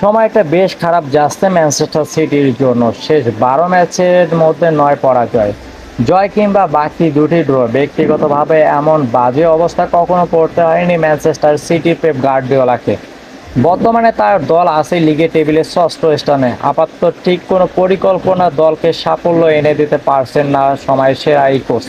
সময়টা বেশ খারাপ যাচ্ছে ম্যানচেস্টার সিটির জন্য শেষ বারো ম্যাচের মধ্যে নয় পরাজয়। জয় কিংবা বাকি দুটি ড্র, ব্যক্তিগতভাবে এমন বাজে অবস্থা কখনো পড়তে হয়নি ম্যানচেস্টার সিটি পেপ গার্ডিওলাকে। বর্তমানে তার দল আছে লিগে টেবিলের ষষ্ঠ স্থানে। আপাতত ঠিক কোনো পরিকল্পনা দলকে সাফল্য এনে দিতে পারছেন না সময় সেরা এই কোচ।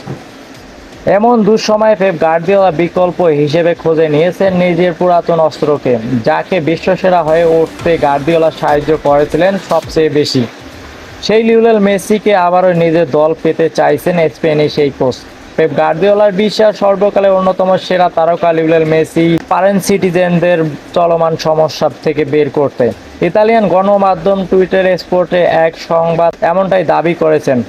এমন দুঃসময়ে পেপ গার্দিওলা বিকল্প হিসেবে খুঁজে নিয়েছেন নিজের পুরাতন অস্ত্রকে, যাকে বিশ্বসেরা হয়ে উঠতে গার্দিওলা সাহায্য করেছিলেন সবচেয়ে বেশি। সেই লিওনেল মেসিকে আবারও নিজের দল পেতে চাইছেন স্পেনিশ এই কোচ। পেপ গার্দিওলার বিশ্বাস সর্বকালের অন্যতম সেরা তারকা লিওনেল মেসি পারেন সিটিজেনদের চলমান সমস্যা থেকে বের করতে। ইতালিয়ান গণমাধ্যম টুইটার স্পোর্টে এক সংবাদ এমনটাই দাবি করেছেন।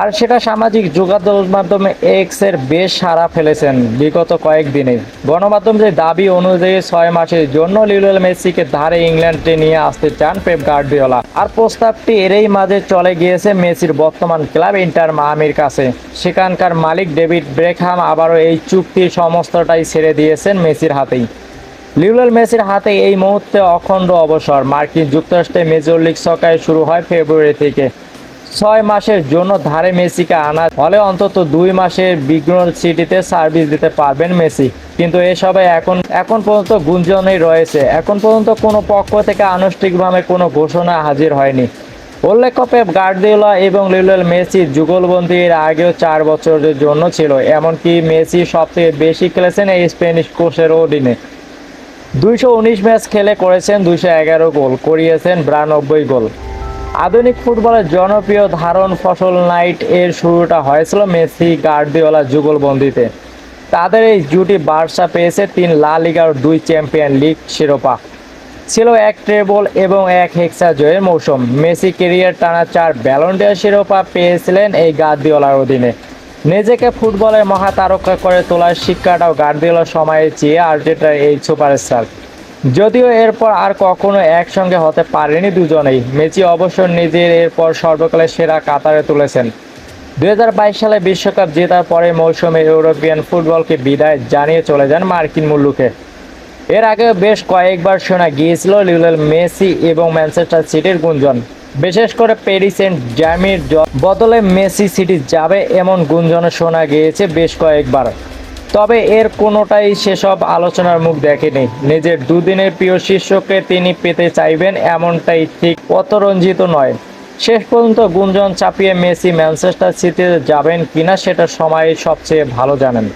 আর সেটা সামাজিক যোগাযোগ মাধ্যমে এক্সের বেশ সাড়া ফেলেছেন বিগত কয়েকদিনে। গণমাধ্যম যে দাবি অনুযায়ী ছয় মাসের জন্য লিওনেল মেসিকে ধারে ইংল্যান্ডে নিয়ে আসতে চান পেপ গার্ডিওলা। আর প্রস্তাবটি এরই মাঝে চলে গিয়েছে মেসির বর্তমান ক্লাব ইন্টার মামির কাছে। সেখানকার মালিক ডেভিড ব্রেকহাম আবারও এই চুক্তির সমস্তটাই ছেড়ে দিয়েছেন মেসির হাতেই। লিওনেল মেসির হাতে এই মুহূর্তে অখণ্ড অবসর। মার্কিন যুক্তরাষ্ট্রে মেজর লিগ সকায় শুরু হয় ফেব্রুয়ারি থেকে। ছয় মাসের জন্য ধারে মেসিকে আনা হলে অন্তত দুই মাসের বিঘ্ন সিটিতে সার্ভিস দিতে পারবেন মেসি। কিন্তু এসবে এখন এখন পর্যন্ত গুঞ্জনই রয়েছে। এখন পর্যন্ত কোনো পক্ষ থেকে আনুষ্ঠানিকভাবে কোনো ঘোষণা হাজির হয়নি। উল্লেখ্য, পেপ গার্দিওলা এবং লিওনেল মেসি যুগলবন্দি এর আগেও চার বছরের জন্য ছিল। এমনকি মেসি সবথেকে বেশি খেলেছেন এই স্প্যানিশ কোচের অধীনে। দুইশো উনিশ ম্যাচ খেলে করেছেন দুইশো এগারো গোল, করিয়েছেন বিরানব্বই গোল। আধুনিক ফুটবলের জনপ্রিয় ধারণ ফসল নাইট এর শুরুটা হয়েছিল মেসি, গার্দিওলা যুগলবন্দিতে। তাদের এই জুটি বার্সা পেয়েছে তিন লা লিগার দুই চ্যাম্পিয়ন লিগ শিরোপা। ছিল এক ট্রেবল এবং এক হেক্সা জয়ের মৌসুম। মেসি কেরিয়ার টানা চার ব্যালন্ডিয়ার শিরোপা পেয়েছিলেন এই গার্দিওলার অধীনে। নিজেকে ফুটবলের মহাতারকা করে তোলার শিক্ষাটাও গার্দিওলার সময়ে চেয়ে আর্জেন্টার এই সুপারস্টার। যদিও এরপর আর কখনো একসঙ্গে হতে পারেনি দুজনেই। মেসি অবশ্য নিজের এরপর সর্বকালের সেরা কাতারে তুলেছেন। দু হাজার বাইশ সালে বিশ্বকাপ জেতার পরে মৌসুমে ইউরোপিয়ান ফুটবলকে বিদায় জানিয়ে চলে যান মার্কিন মুল্লুকে। এর আগে বেশ কয়েকবার শোনা গিয়েছিল লিওনেল মেসি এবং ম্যানচেস্টার সিটির গুঞ্জন। বিশেষ করে প্যারিস এন্ড জার্মির বদলে মেসি সিটি যাবে এমন গুঞ্জন শোনা গিয়েছে বেশ কয়েকবার। তবে এর কোনোটাই সেসব আলোচনার মুখ দেখেনি। নিজের দুদিনের প্রিয় শিষ্যকে তিনি পেতে চাইবেন এমনটাই ঠিক অতরঞ্জিত নয়। শেষ পর্যন্ত গুঞ্জন চাপিয়ে মেসি ম্যানচেস্টার সিটিতে যাবেন কিনা সেটা সময়ে সবচেয়ে ভালো জানেন।